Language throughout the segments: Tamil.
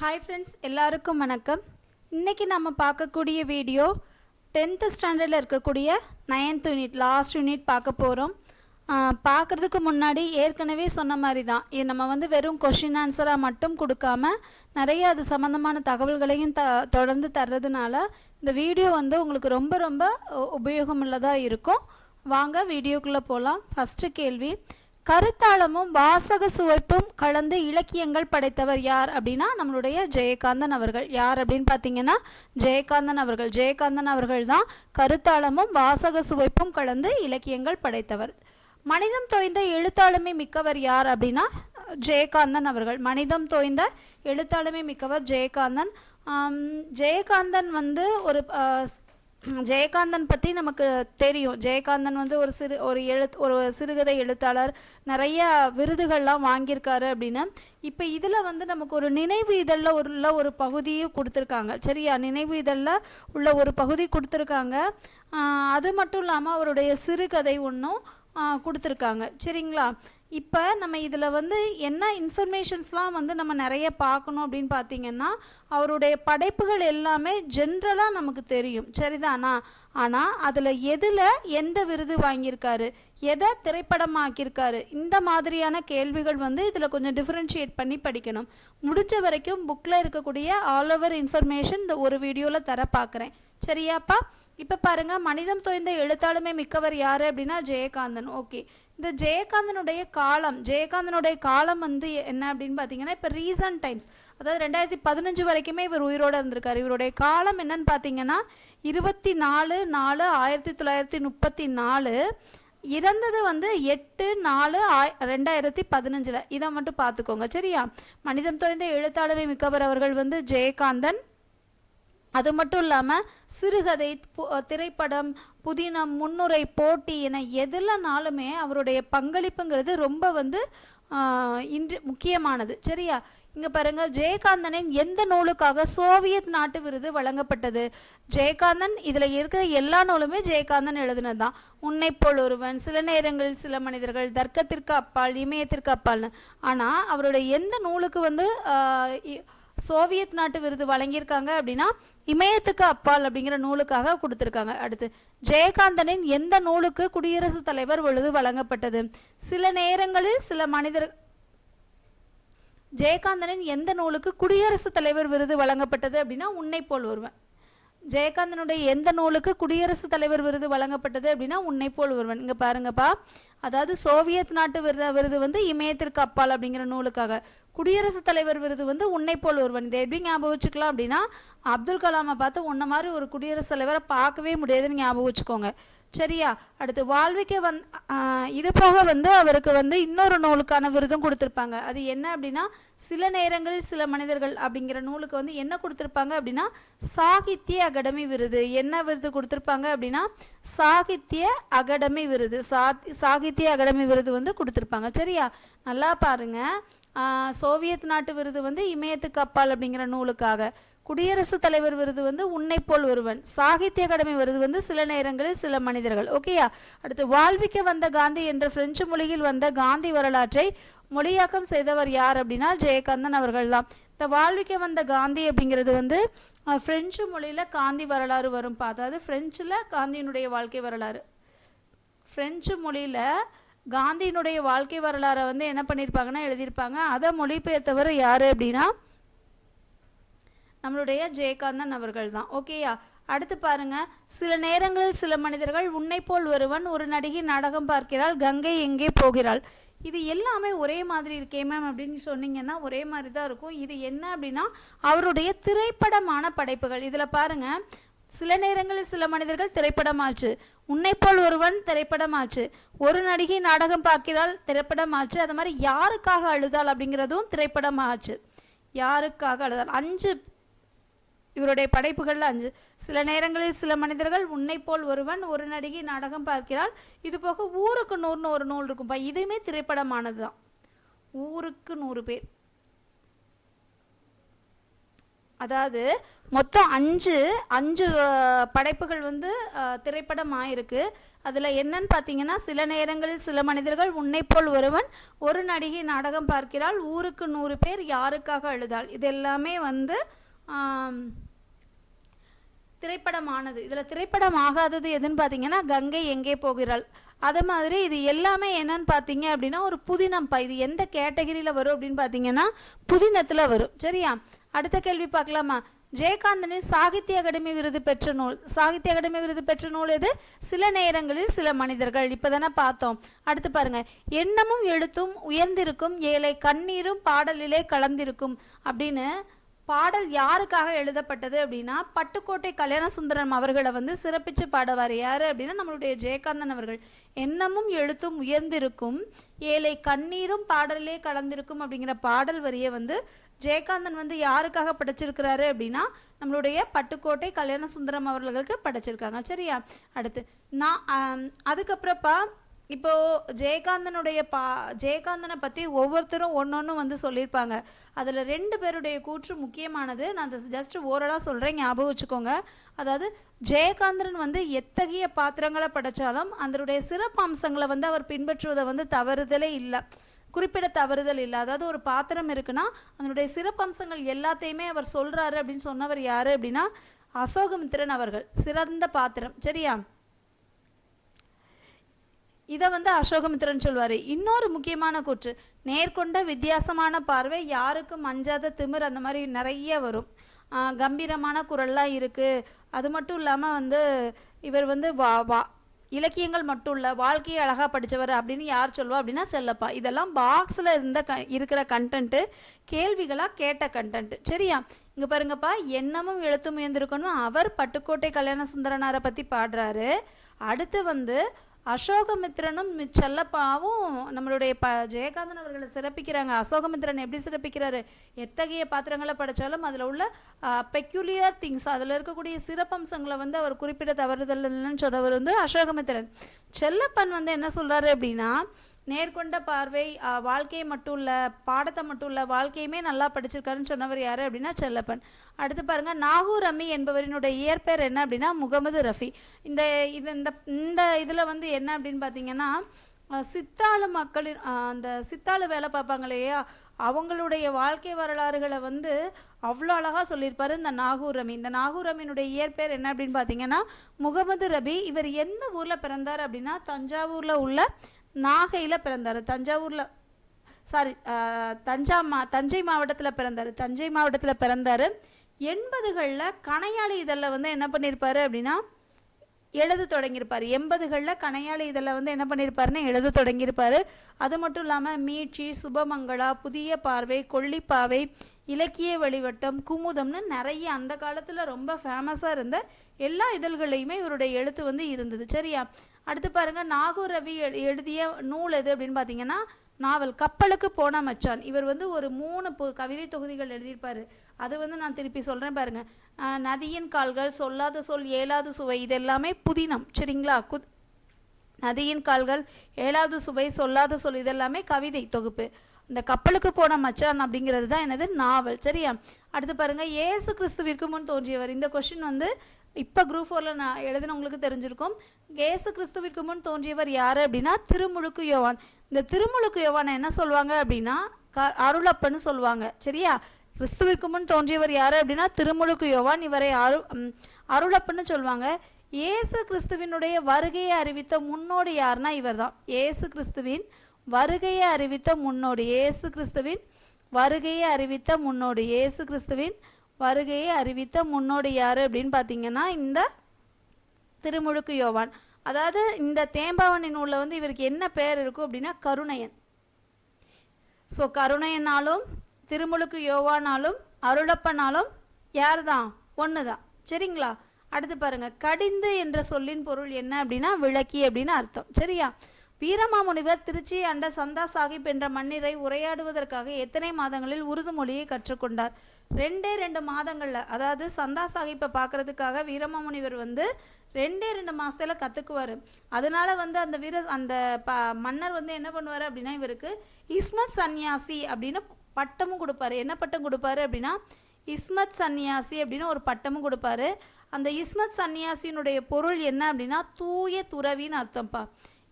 ஹாய் ஃப்ரெண்ட்ஸ் எல்லாருக்கும் வணக்கம். இன்றைக்கி நம்ம பார்க்கக்கூடிய வீடியோ டென்த்து ஸ்டாண்டர்டில் இருக்கக்கூடிய நைன்த் யூனிட் லாஸ்ட் யூனிட் பார்க்க போகிறோம் பார்க்குறதுக்கு முன்னாடி ஏற்கனவே சொன்ன மாதிரி தான் இது நம்ம வந்து வெறும் கொஷின் ஆன்சராக மட்டும் கொடுக்காம நிறைய அது சம்மந்தமான தகவல்களையும் த தொடர்ந்து தர்றதுனால இந்த வீடியோ வந்து உங்களுக்கு ரொம்ப ரொம்ப உபயோகமுள்ளதாக இருக்கும். வாங்க வீடியோக்குள்ளே போகலாம் ஃபஸ்ட்டு கேள்வி கருத்தாளமும் வாசக சுவைப்பும் கலந்து இலக்கியங்கள் படைத்தவர் யார் அப்படின்னா நம்மளுடைய ஜெயகாந்தன் அவர்கள். யார் அப்படின்னு பார்த்தீங்கன்னா ஜெயகாந்தன் அவர்கள். ஜெயகாந்தன் அவர்கள் தான் கருத்தாளமும் வாசக சுவைப்பும் கலந்து இலக்கியங்கள் படைத்தவர். மனிதம் தோய்ந்த எழுத்தாளுமை மிக்கவர் யார் அப்படின்னா ஜெயகாந்தன் அவர்கள். மனிதம் தோய்ந்த எழுத்தாளுமை மிக்கவர் ஜெயகாந்தன். ஜெயகாந்தன் வந்து ஒரு ஜெயகாந்தன் பற்றி நமக்கு தெரியும். ஜெயகாந்தன் வந்து ஒரு சிறு ஒரு எழுத் ஒரு சிறுகதை எழுத்தாளர். நிறைய விருதுகள்லாம் வாங்கியிருக்காரு அப்படின்னு. இப்போ இதில் வந்து நமக்கு ஒரு நினைவு இதழில் உள்ள ஒரு பகுதியும் கொடுத்துருக்காங்க. சரியா? நினைவு இதழில் உள்ள ஒரு பகுதி கொடுத்துருக்காங்க. அது மட்டும் இல்லாமல் அவருடைய சிறுகதை ஒன்றும் கொடுத்துருக்காங்க. சரிங்களா? இப்போ நம்ம இதில் வந்து என்ன இன்ஃபர்மேஷன்ஸ்லாம் வந்து நம்ம நிறைய பார்க்கணும் அப்படின்னு பார்த்தீங்கன்னா அவருடைய படைப்புகள் எல்லாமே ஜென்ரலாக நமக்கு தெரியும். சரிதானா? ஆனால் அதில் எதில் எந்த விருது வாங்கியிருக்காரு? எதை திரைப்படமாக்கியிருக்காரு? இந்த மாதிரியான கேள்விகள் வந்து இதில் கொஞ்சம் டிஃப்ரென்ஷியேட் பண்ணி படிக்கணும். முடிஞ்ச வரைக்கும் புக்கில் இருக்கக்கூடிய ஆல் ஓவர் இன்ஃபர்மேஷன் இந்த ஒரு வீடியோவில் தர பார்க்குறேன். சரியாப்பா? இப்போ பாருங்க மனிதம் தோய்ந்த எழுத்தாளுமை மிக்கவர் யார் அப்படின்னா ஜெயகாந்தன். ஓகே இந்த ஜெயகாந்தனுடைய காலம் ஜெயகாந்தனுடைய காலம் வந்து என்ன அப்படின்னு பார்த்தீங்கன்னா இப்போ ரீசன்ட் டைம்ஸ் அதாவது ரெண்டாயிரத்தி பதினஞ்சு வரைக்குமே இவர் உயிரோடு இருந்திருக்காரு. இவருடைய காலம் என்னன்னு பார்த்தீங்கன்னா இருபத்தி நாலு நாலு ஆயிரத்தி தொள்ளாயிரத்தி முப்பத்தி நாலு இறந்தது வந்து எட்டு நாலு ஆய் ரெண்டாயிரத்தி பதினஞ்சில். இதை மட்டும் பார்த்துக்கோங்க சரியா? மனிதம் தோய்ந்த எழுத்தாளுமை மிக்கவர் அவர்கள் வந்து ஜெயகாந்தன் அது மட்டும் இல்லாமல் சிறுகதை பு- திரைப்படம் புதினம் முன்னுரை போட்டி என எதுலனாலுமே அவருடைய பங்களிப்புங்கிறது ரொம்ப வந்து இன்று முக்கியமானது. சரியா? இங்கே பாருங்க ஜெயகாந்தனின் எந்த நூலுக்காக சோவியத் நாட்டு விருது வழங்கப்பட்டது? ஜெயகாந்தன் இதில் இருக்கிற எல்லா நூலுமே ஜெயகாந்தன் எழுதினது தான் உன்னை போல் ஒருவன் சில நேரங்களில் சில மனிதர்கள் தர்க்கத்திற்கு அப்பால் இமயத்திற்கு அப்பால்னு. ஆனால் அவருடைய எந்த நூலுக்கு வந்து சோவியத் நாட்டு விருது வழங்கியிருக்காங்க அப்படின்னா இமயத்துக்கு அப்பால் அப்படிங்கிற நூலுக்காக கொடுத்துருக்காங்க. அடுத்து ஜெயகாந்தனின் எந்த நூலுக்கு குடியரசுத் தலைவர் விருது வழங்கப்பட்டது? சில நேரங்களில் சில மனிதர் ஜெயகாந்தனின் எந்த நூலுக்கு குடியரசுத் தலைவர் விருது வழங்கப்பட்டது அப்படின்னா உன்னை போல் ஒருவன். ஜெயகாந்தனுடைய எந்த நூலுக்கு குடியரசுத் தலைவர் விருது வழங்கப்பட்டது அப்படின்னா உன்னை போல் ஒருவன். இங்கே பாருங்கப்பா. அதாவது சோவியத் நாட்டு விருது விருது வந்து இமயத்திற்கு அப்பால் அப்படிங்கிற நூலுக்காக. குடியரசுத் தலைவர் விருது வந்து உன்னை போல் ஒருவன். இதை எப்படி ஞாபகம் வச்சுக்கலாம் அப்படின்னா அப்துல் கலாமை பார்த்து உன்ன மாதிரி ஒரு குடியரசுத் தலைவரை பார்க்கவே முடியாதுன்னு ஞாபகம் வச்சுக்கோங்க. சரியா? அடுத்து வாழ்விக்க வந் இது போக வந்து அவருக்கு வந்து இன்னொரு நூலுக்கான விருதும் கொடுத்துருப்பாங்க. அது என்ன அப்படின்னா சில நேரங்களில் சில மனிதர்கள் அப்படிங்கிற நூலுக்கு வந்து என்ன கொடுத்துருப்பாங்க அப்படின்னா சாகித்ய அகாடமி விருது. என்ன விருது கொடுத்துருப்பாங்க அப்படின்னா சாகித்ய அகாடமி விருது. சா- சாகித்ய அகாடமி விருது வந்து கொடுத்துருப்பாங்க. சரியா? நல்லா பாருங்க. சோவியத் நாட்டு விருது வந்து இமயத்து கப்பால் அப்படிங்கிற நூலுக்காக. குடியரசுத் தலைவர் விருது வந்து உன்னை போல் ஒருவன் சாகித்ய அகாடமி விருது வந்து சில நேரங்களில் சில மனிதர்கள். ஓகேயா அடுத்து வாழ்விக்க வந்த காந்தி என்ற பிரெஞ்சு மொழியில் வந்த காந்தி வரலாற்றை மொழியாக்கம் செய்தவர் யார் அப்படின்னா ஜெயகாந்தன் அவர்கள் தான். இந்த வாழ்விக்க வந்த காந்தி அப்படிங்கிறது வந்து அஹ், பிரெஞ்சு மொழியில் காந்தி வரலாறு வரும் அதாவது பிரெஞ்சில் காந்தியினுடைய வாழ்க்கை வரலாறு. பிரெஞ்சு மொழியில் காந்தியினுடைய வாழ்க்கை வரலாறை வந்து என்ன பண்ணியிருப்பாங்கன்னா எழுதியிருப்பாங்க. அதை மொழிபெயர்த்தவர் யார் அப்படின்னா நம்மளுடைய ஜெயகாந்தன் அவர்கள் தான் ஓகேயா அடுத்து பாருங்க. சில நேரங்களில் சில மனிதர்கள் உன்னை போல் ஒருவன் ஒரு நடிகை நாடகம் பார்க்கிறாள் கங்கை எங்கே போகிறாள்? இது எல்லாமே ஒரே மாதிரி இருக்கே மேம் அப்படின்னு சொன்னீங்கன்னா ஒரே மாதிரி தான் இருக்கும். இது என்ன அப்படின்னா அவருடைய திரைப்படமான படைப்புகள். இதில் பாருங்க. சில நேரங்களில் சில மனிதர்கள் திரைப்படமாச்சு. உன்னை போல் ஒருவன் திரைப்படமாச்சு. ஒரு நடிகை நாடகம் பார்க்கிறாள் திரைப்படமாச்சு. அது மாதிரி யாருக்காக அழுதாள் அப்படிங்கிறதும் திரைப்படமாச்சு. யாருக்காக அழுதாள்? அஞ்சு இவருடைய படைப்புகளில் அஞ்சு. சில நேரங்களில் சில மனிதர்கள் உன்னை போல் ஒருவன் ஒரு நடிகை நாடகம் பார்க்கிறாள். இது போக ஊருக்கு நூறுன்னு ஒரு நூல் இருக்கும்பா. இதுவுமே திரைப்படமானது தான் ஊருக்கு நூறு பேர். அதாவது மொத்தம் அஞ்சு அஞ்சு படைப்புகள் வந்து திரைப்படம் ஆயிருக்கு அதில் என்னன்னு பார்த்தீங்கன்னா சில நேரங்களில் சில மனிதர்கள் உன்னை போல் ஒருவன் ஒரு நடிகை நாடகம் பார்க்கிறாள். ஊருக்கு நூறு பேர் யாருக்காக அழுதாள்? இது எல்லாமே வந்து திரைப்படமானது. இதில் திரைப்படம் ஆகாதது எதுன்னு பார்த்தீங்கன்னா கங்கை எங்கே போகிறாள்? அது மாதிரி இது எல்லாமே என்னன்னு பார்த்தீங்க அப்படின்னா ஒரு புதினம்ப்பா இது எந்த கேட்டகரியில் வரும் அப்படின்னு பார்த்தீங்கன்னா புதினத்தில் வரும். சரியா? அடுத்த கேள்வி பார்க்கலாமா? ஜெயகாந்தனின் சாகித்ய அகாடமி விருது பெற்ற நூல். சாகித்ய அகாடமி விருது பெற்ற நூல் எது? சில நேரங்களில் சில மனிதர்கள். இப்போ தானே பார்த்தோம். அடுத்து பாருங்க. எண்ணமும் எழுத்தும் உயர்ந்திருக்கும் ஏழை கண்ணீரும் பாடலிலே கலந்திருக்கும் அப்படின்னு பாடல் யாருக்காக எழுதப்பட்டது அப்படின்னா பட்டுக்கோட்டை கல்யாணசுந்தரம் அவர்களை வந்து சிறப்பிச்சு பாடுவார். யார் அப்படின்னா நம்மளுடைய ஜெயகாந்தன் அவர்கள். எண்ணமும் எழுத்தும் உயர்ந்திருக்கும். ஏழை கண்ணீரும் பாடலிலே கலந்திருக்கும் அப்படிங்கிற பாடல் வரியை வந்து ஜெயகாந்தன் வந்து யாருக்காக படைச்சிருக்கிறாரு அப்படின்னா நம்மளுடைய பட்டுக்கோட்டை கல்யாணசுந்தரம் அவர்களுக்கு படைச்சிருக்காங்க. சரியா? அடுத்து நான் அதுக்கப்புறப்பா இப்போ ஜெயகாந்தனுடைய பா ஜெயகாந்தனை பற்றி ஒவ்வொருத்தரும் ஒன்று வந்து சொல்லியிருப்பாங்க. அதில் ரெண்டு பேருடைய கூற்று முக்கியமானது. நான் அதை ஜஸ்ட் ஓரலாக சொல்கிறேன் ஞாபகம் வச்சுக்கோங்க. அதாவது ஜெயகாந்தன் வந்து எத்தகைய பாத்திரங்களை படைச்சாலும் அதனுடைய சிறப்பு அம்சங்களை வந்து அவர் பின்பற்றுவதை வந்து தவறுதலே இல்லை. குறிப்பிட தவறுதல் இல்லை. அதாவது ஒரு பாத்திரம் இருக்குன்னா அதனுடைய சிறப்பம்சங்கள் எல்லாத்தையுமே அவர் சொல்கிறாரு அப்படின்னு சொன்னவர் யார் அப்படின்னா அசோகமித்திரன் அவர்கள். சிறந்த பாத்திரம். சரியா? இதை வந்து அசோகமித்திரன் சொல்வார். இன்னொரு முக்கியமான கூற்று நேர்கொண்ட வித்தியாசமான பார்வை யாருக்கும் அஞ்சாத திமிர் அந்த மாதிரி நிறைய வரும். கம்பீரமான குரல்லாம் இருக்குது அது மட்டும் இல்லாமல் வந்து இவர் வந்து வா வா இலக்கியங்கள் மட்டும் இல்லை வாழ்க்கையை அழகாக படித்தவர் அப்படின்னு யார் சொல்வா அப்படின்னா செல்லப்பா. இதெல்லாம் பாக்ஸில் இருந்த க இருக்கிற கண்டென்ட்டு கேள்விகளாக கேட்ட கண்டென்ட்டு சரியா? இங்கே பாருங்கப்பா எண்ணமும் எழுத்தும் உயர்ந்திருக்கணும். அவர் பட்டுக்கோட்டை கல்யாண சுந்தரனாரை பற்றி பாடுறாரு. அடுத்து வந்து அசோகமித்ரனும் செல்லப்பாவும் நம்மளுடைய ப ஜெயகாந்தன் அவர்களை சிறப்பிக்கிறாங்க. அசோகமித்ரன் எப்படி சிறப்பிக்கிறாரு? எத்தகைய பாத்திரங்களை படைச்சாலும் அதில் உள்ள பெக்யூலியர் திங்ஸ் அதில் இருக்கக்கூடிய சிறப்பம்சங்களை வந்து அவர் குறிப்பிட தவறுதல் இல்லைன்னு சொன்னவர் வந்து அசோகமித்ரன் செல்லப்பன் வந்து என்ன சொல்கிறாரு அப்படின்னா நேர்கொண்ட பார்வை வாழ்க்கையை மட்டும் இல்லை பாடத்தை மட்டும் இல்லை வாழ்க்கையுமே நல்லா படிச்சிருக்காருன்னு சொன்னவர் யார் அப்படின்னா செல்லப்பன். அடுத்து பாருங்க நாகூர் அம்மி என்பவரினுடைய இயற்பெயர் என்ன அப்படின்னா முகமது ரஃபி. இந்த இது இந்த இந்த இதில் வந்து என்ன அப்படின்னு பார்த்தீங்கன்னா அஹ், சித்தாளு மக்களின் அந்த சித்தாளு வேலை பார்ப்பாங்க இல்லையா அவங்களுடைய வாழ்க்கை வரலாறுகளை வந்து அவ்வளோ அழகாக சொல்லியிருப்பார் இந்த நாகூர் ரமி இந்த நாகூர் ரமியினுடைய இயற்பெயர் என்ன அப்படின்னு பார்த்தீங்கன்னா முகமது ரபி இவர் எந்த ஊரில் பிறந்தார் அப்படின்னா தஞ்சாவூரில் உள்ள நாகையில் பிறந்தார். தஞ்சாவூரில் சாரி தஞ்சா மா தஞ்சை மாவட்டத்தில் பிறந்தார். தஞ்சை மாவட்டத்தில் பிறந்தார். எண்பதுகளில் கணையாளி இதழில் வந்து என்ன பண்ணியிருப்பாரு அப்படின்னா எழுத தொடங்கியிருப்பார் எண்பதுகளில் கணையாளி இதழில் வந்து என்ன பண்ணியிருப்பாருன்னு எழுத தொடங்கியிருப்பார் அது மட்டும் இல்லாமல் மீட்சி சுபமங்களா புதிய பார்வை கொல்லிப்பாவை இலக்கிய வழிவட்டம் குமுதம்னு நிறைய அந்த காலத்தில் ரொம்ப ஃபேமஸாக இருந்த எல்லா இதழ்களையுமே இவருடைய எழுத்து வந்து இருந்தது. சரியா? அடுத்து பாருங்கள் நாகூர் ரவி எழு- எழுதிய நூல் எது அப்படின்னு பார்த்தீங்கன்னா நாவல் கப்பலுக்கு போன மச்சான். இவர் வந்து ஒரு மூணு பு கவிதை தொகுதிகள் எழுதியிருப்பார். அது வந்து நான் திருப்பி சொல்கிறேன் பாருங்கள் நதியின் கால்கள் சொல்லாத சொல் ஏழாவது சுவை இது எல்லாமே புதினம் சரிங்களா? குத் நதியின் கால்கள் ஏழாவது சுவை சொல்லாத சொல் இதெல்லாமே கவிதை தொகுப்பு. இந்த கப்பலுக்கு போன மச்சான் அப்படிங்கிறது தான் என்னது? நாவல் சரியா? அடுத்து பாருங்க ஏசு கிறிஸ்துவிற்கு முன் தோன்றியவர். இந்த கொஷின் வந்து இப்போ குரூப் ஃபோரில் நான் எழுதினவங்களுக்கு தெரிஞ்சிருக்கும். இயேசு கிறிஸ்துவிற்கு முன் தோன்றியவர் யார் அப்படின்னா திருமுழுக்கு யோவான். இந்த திருமுழுக்கு யோவானை என்ன சொல்லுவாங்க அப்படின்னா க அருளப்பன்னு சொல்லுவாங்க சரியா? கிறிஸ்துவிற்கு முன் தோன்றியவர் யார் அப்படின்னா திருமுழுக்கு யோவான். இவரை அரு அருளப்பன்னு சொல்லுவாங்க இயேசு கிறிஸ்துவினுடைய வருகையை அறிவித்த முன்னோடி யாருன்னா இவர்தான். இயேசு கிறிஸ்துவின் வருகையை அறிவித்த முன்னோடி. இயேசு கிறிஸ்துவின் வருகையை அறிவித்த முன்னோடி. இயேசு கிறிஸ்துவின் வருகையை அறிவித்த முன்னோடி யார் அப்படின்னு பார்த்தீங்கன்னா இந்த திருமுழுக்கு யோவான். அதாவது இந்த தேம்பாவணி நூலில் வந்து இவருக்கு என்ன பெயர் இருக்கும் அப்படின்னா கருணையன். ஸோ கருணையனாலும் திருமுழுக்கு யோவானாலும் அருளப்பனாலும் யார் தான் ஒன்று தான் சரிங்களா? அடுத்து பாருங்கள் கடிந்து என்ற சொல்லின் பொருள் என்ன அப்படின்னா விளக்கி அப்படின்னு அர்த்தம். சரியா? வீரமாமுனிவர் திருச்சி அண்ட சந்தா சாஹிப் என்ற மன்னிரை உரையாடுவதற்காக எத்தனை மாதங்களில் உருது மொழியை கற்றுக்கொண்டார்? ரெண்டே ரெண்டு மாதங்களில் அதாவது சந்தா சாஹிப்பை பார்க்கறதுக்காக வீரமாமுனிவர் வந்து ரெண்டே ரெண்டு மாதத்தில் கற்றுக்குவார் அதனால வந்து அந்த வீர அந்த ப மன்னர் வந்து என்ன பண்ணுவார் அப்படின்னா இவருக்கு இஸ்மத் சன்னியாசி அப்படின்னு பட்டமும் கொடுப்பாரு. என்ன பட்டம் கொடுப்பாரு அப்படின்னா இஸ்மத் சன்னியாசி அப்படின்னு ஒரு பட்டமும் கொடுப்பாரு. அந்த இஸ்மத் சன்னியாசியினுடைய பொருள் என்ன அப்படின்னா தூய துறவின்னு அர்த்தம்ப்பா.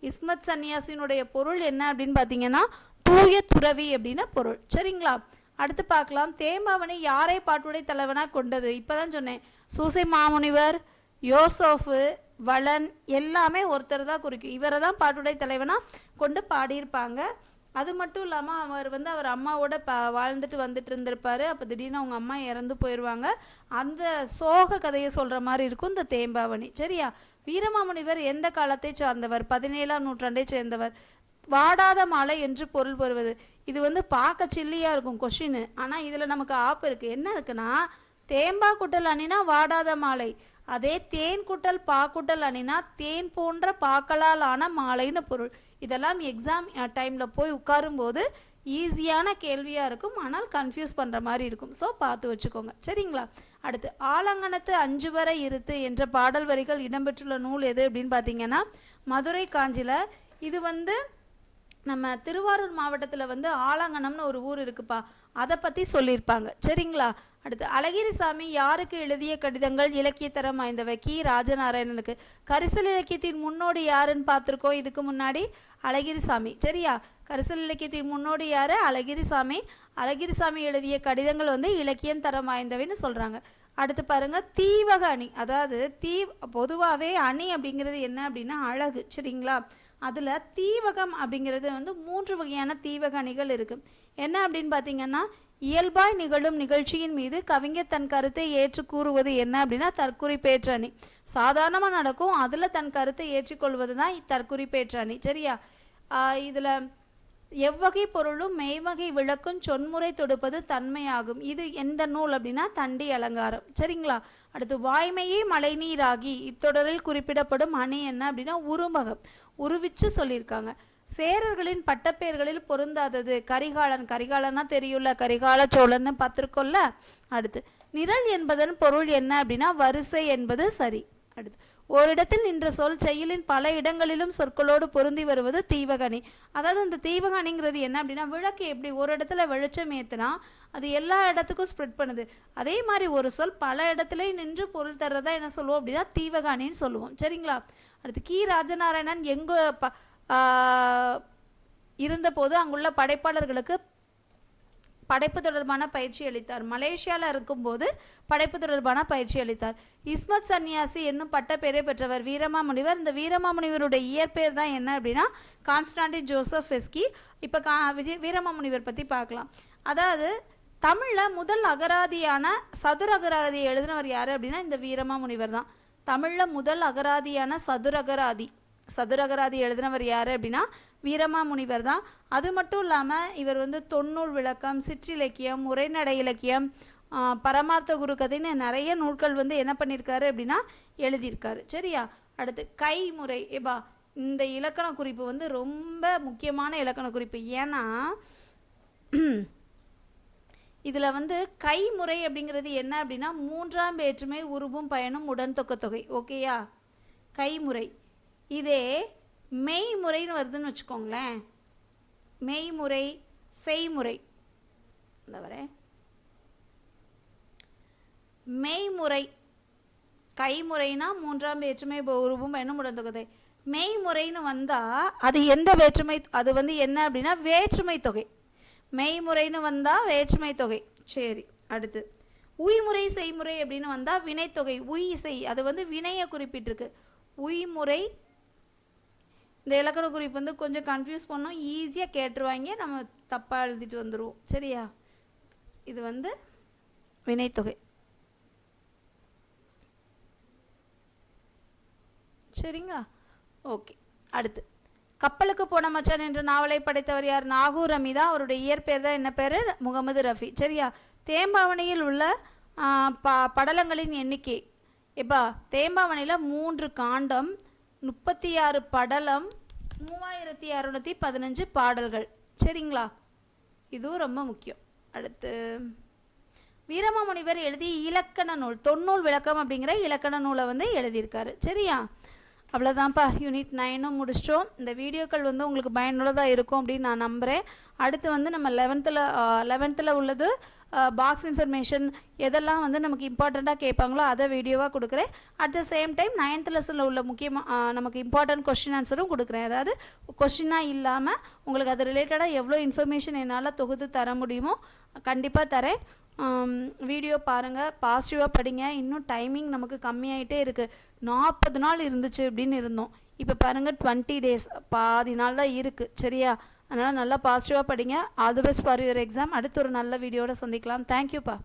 இஸ்மத் சன்னியாசியினுடைய பொருள் என்ன அப்படின்னு பார்த்தீங்கன்னா தூய துறவி அப்படின்னு பொருள். சரிங்களா? அடுத்து பார்க்கலாம். தேம்பாவணி யாரை பாட்டுடை தலைவனாக கொண்டது? இப்போ தான் சொன்னேன். சூசை மாமுனிவர் யோசோஃபு வளன் எல்லாமே ஒருத்தர் தான் குறிக்கும். இவரை தான் பாட்டுடை தலைவனாக கொண்டு பாடியிருப்பாங்க. அது மட்டும் இல்லாமல் அவர் வந்து அவர் அம்மாவோட ப வாழ்ந்துட்டு வந்துட்டு இருந்திருப்பாரு. அப்போ திடீர்னு அவங்க அம்மா இறந்து போயிடுவாங்க அந்த சோக கதையை சொல்கிற மாதிரி இருக்கும் இந்த தேம்பாவணி. சரியா? வீரமாமுனிவர் எந்த காலத்தை சார்ந்தவர்? பதினேழாம் நூற்றாண்டை சேர்ந்தவர். வாடாத மாலை என்று பொருள் பெறுவது இது வந்து பார்க்க சில்லியாக இருக்கும் கொஷின் ஆனால் இதில் நமக்கு ஆப் இருக்குது என்ன இருக்குன்னா தேம்பா குட்டல் அணினா வாடாத மாலை. அதே தேன் குட்டல் பாக்குட்டல் அணினா தேன் போன்ற பாக்களால் ஆன மாலைன்னு பொருள். இதெல்லாம் எக்ஸாம் டைமில் போய் உட்காரும்போது ஈஸியான கேள்வியாக இருக்கும். ஆனால் கன்ஃபியூஸ் பண்ணுற மாதிரி இருக்கும். ஸோ பார்த்து வச்சுக்கோங்க. சரிங்களா? அடுத்து ஆலங்கனத்து அஞ்சு வரை இருத்து என்ற பாடல் வரிகள் இடம்பெற்றுள்ள நூல் எது அப்படின்னு பார்த்தீங்கன்னா மதுரை காஞ்சியில் இது வந்து நம்ம திருவாரூர் மாவட்டத்தில் வந்து ஆலாங்கனம்னு ஒரு ஊர் இருக்குப்பா. அதை பற்றி சொல்லியிருப்பாங்க. சரிங்களா? அடுத்து அழகிரிசாமி யாருக்கு எழுதிய கடிதங்கள் இலக்கியத்தரம் வாய்ந்தவை? கி. ராஜநாராயணனுக்கு. கரிசல் இலக்கியத்தின் முன்னோடி யாருன்னு பார்த்துருக்கோம். இதுக்கு முன்னாடி அழகிரிசாமி சரியா? கரிசல் இலக்கியத்தின் முன்னோடி யார்? அழகிரிசாமி அழகிரிசாமி எழுதிய கடிதங்கள் வந்து இலக்கியம் தரம் வாய்ந்தவைன்னு சொல்கிறாங்க அடுத்து பாருங்கள் தீவக அணி. அதாவது தீ பொதுவாகவே அணி அப்படிங்கிறது என்ன அப்படின்னா அழகு. சரிங்களா? அதில் தீவகம் அப்படிங்கிறது வந்து மூன்று வகையான தீவக அணிகள் இருக்குது என்ன அப்படின்னு பார்த்தீங்கன்னா இயல்பாய் நிகழும் நிகழ்ச்சியின் மீது கவிஞர் தன் கருத்தை ஏற்று கூறுவது என்ன அப்படின்னா தற்குறிப்பேற்ற அணி. சாதாரணமாக நடக்கும் அதில் தன் கருத்தை ஏற்றுக்கொள்வது தான் தற்குறிப்பேற்ற அணி. சரியா? இதில் எவ்வகை பொருளும் மெய்வகை விளக்கும் சொன்முறை தொடுப்பது தன்மையாகும். இது எந்த நூல் அப்படின்னா தண்டி அலங்காரம். சரிங்களா? அடுத்து வாய்மையே மழைநீராகி இத்தொடரில் குறிப்பிடப்படும் அணி என்ன அப்படின்னா உருமகம் உருவிச்சு சொல்லியிருக்காங்க. சேரர்களின் பட்டப்பெயர்களில் பொருந்தாதது கரிகாலன். கரிகாலனா தெரியும்ல கரிகால சோழன்னு பார்த்துருக்கோம்ல. அடுத்து நிரல் என்பதன் பொருள் என்ன அப்படின்னா வரிசை என்பது சரி. அடுத்து ஓரிடத்தில் நின்ற சொல் செயலின் பல இடங்களிலும் சொற்களோடு பொருந்தி வருவது தீவகணி. அதாவது இந்த தீவகணிங்கிறது என்ன அப்படின்னா விளக்கு எப்படி ஒரு இடத்துல வெளிச்சம் ஏத்துனா அது எல்லா இடத்துக்கும் ஸ்ப்ரெட் பண்ணுது. அதே மாதிரி ஒரு சொல் பல இடத்துலையும் நின்று பொருள் தர்றதா என்ன சொல்லுவோம் அப்படின்னா தீவகாணின்னு சொல்லுவோம். சரிங்களா? அடுத்து கி. ராஜநாராயணன் எங்கு ப இருந்தபோது அங்குள்ள படைப்பாளர்களுக்கு படைப்பு தொடர்பான பயிற்சி அளித்தார். மலேசியாவில் இருக்கும்போது படைப்பு தொடர்பான பயிற்சி அளித்தார். இஸ்மத் சன்னியாசி என்னும் பட்டப்பேரை பெற்றவர் வீரமாமுனிவர். இந்த வீரமாமுனிவருடைய இயற்பெயர் தான் என்ன அப்படின்னா கான்ஸ்டாண்டின் ஜோசப் ஃபெஸ்கி இப்போ கா விஜய் வீரமாமுனிவர் பற்றி பார்க்கலாம். அதாவது தமிழில் முதல் அகராதியான சதுர அகராதியை எழுதினவர் யார் அப்படின்னா இந்த வீரமாமுனிவர் தான். தமிழில் முதல் அகராதியான சதுரகராதி. சதுரகராதி எழுதினவர் யார் அப்படின்னா வீரமா முனிவர் தான். அது மட்டும் இல்லாமல் இவர் வந்து தொன்னூல் விளக்கம் சிற்றிலக்கியம் உரைநடை இலக்கியம் பரமார்த்த குரு கதைன்னு நிறைய நூல்கள் வந்து என்ன பண்ணியிருக்காரு அப்படின்னா எழுதியிருக்காரு. சரியா? அடுத்து கைமுறை. ஏபா இந்த இலக்கண குறிப்பு வந்து ரொம்ப முக்கியமான இலக்கண குறிப்பு. ஏன்னா இதில் வந்து கைமுறை அப்படிங்கிறது என்ன அப்படின்னா மூன்றாம் வேற்றுமை உருவும் பயனும் உடன் தொக்க தொகை. ஓகேயா கைமுறை. இதே மெய்முறைன்னு வருதுன்னு வச்சுக்கோங்களேன். மெய்முறை செய்முறை. இந்த வரேன் மெய்முறை. கைமுறைனா மூன்றாம் வேற்றுமை உருவும் என்ன முடந்தொகை மெய்முறைன்னு வந்தால் அது எந்த வேற்றுமை அது வந்து என்ன அப்படின்னா வேற்றுமை தொகை. மெய்முறைன்னு வந்தால் வேற்றுமை தொகை. சரி அடுத்து. உய்முறை செய்முறை அப்படின்னு வந்தால் வினைத்தொகை உய் செய் அது வந்து வினையை குறிப்பிட்டிருக்கு. உய்முறை இந்த இலக்கண குறிப்பு வந்து கொஞ்சம் கன்ஃபியூஸ் பண்ணோம் ஈஸியாக கேட்டுருவாங்க நம்ம தப்பாக எழுதிட்டு வந்துடுவோம் சரியா? இது வந்து வினைத்தொகை சரிங்களா? ஓகே அடுத்து. கப்பலுக்கு போன மச்சான் என்ற நாவலை படைத்தவர் யார்? நாகூர் அமிதா அவருடைய இயற்பெயர் தான் என்ன பேர்? முகமது ரஃபி. சரியா? தேம்பாவணியில் உள்ள ப படலங்களின் எண்ணிக்கை. எப்பா தேம்பாவணியில் மூன்று காண்டம் முப்பத்தி ஆறு படலம் மூவாயிரத்தி இரநூத்தி பதினஞ்சு பாடல்கள். சரிங்களா? இதுவும் ரொம்ப முக்கியம். அடுத்து வீரமாமுனிவர் எழுதி இலக்கண நூல் தொன்னூல் விளக்கம் அப்படிங்கிற இலக்கண நூலை வந்து எழுதியிருக்காரு. சரியா? அவ்வளோதான்ப்பா யூனிட் நைனும் முடிச்சிட்டோம். இந்த வீடியோக்கள் வந்து உங்களுக்கு பயனுள்ளதாக இருக்கும் அப்படின்னு நான் நம்புகிறேன் அடுத்து வந்து நம்ம லெவன்த்தில் லெவன்த்தில் உள்ளது பாக்ஸ் இன்ஃபர்மேஷன் எதெல்லாம் வந்து நமக்கு இம்பார்ட்டண்ட்டாக கேட்பாங்களோ அதை வீடியோவாக கொடுக்குறேன். At the same time ninth லெசனில் உள்ள முக்கியமாக நமக்கு இம்பார்ட்டன்ட் கொஸ்டின் ஆன்சரும் கொடுக்குறேன். அதாவது கொஸ்டினாக இல்லாமல் உங்களுக்கு அது ரிலேட்டடாக எவ்வளோ இன்ஃபர்மேஷன் என்னால் தொகுத்து தர முடியுமோ கண்டிப்பாக தரேன். வீடியோ பாருங்கள் பாசிட்டிவாக படிங்க. இன்னும் டைமிங் நமக்கு கம்மியாயிட்டே இருக்குது நாற்பது நாள் இருந்துச்சு அப்படின்னு இருந்தோம். இப்போ பாருங்கள் டுவெண்ட்டி டேஸ் பாதி நாள் தான் இருக்குது சரியா? அதனால் நல்லா பாசிட்டிவாக படிங்க. All the best for your exam அடுத்து ஒரு நல்ல வீடியோட சந்திக்கலாம். தேங்க்யூப்பா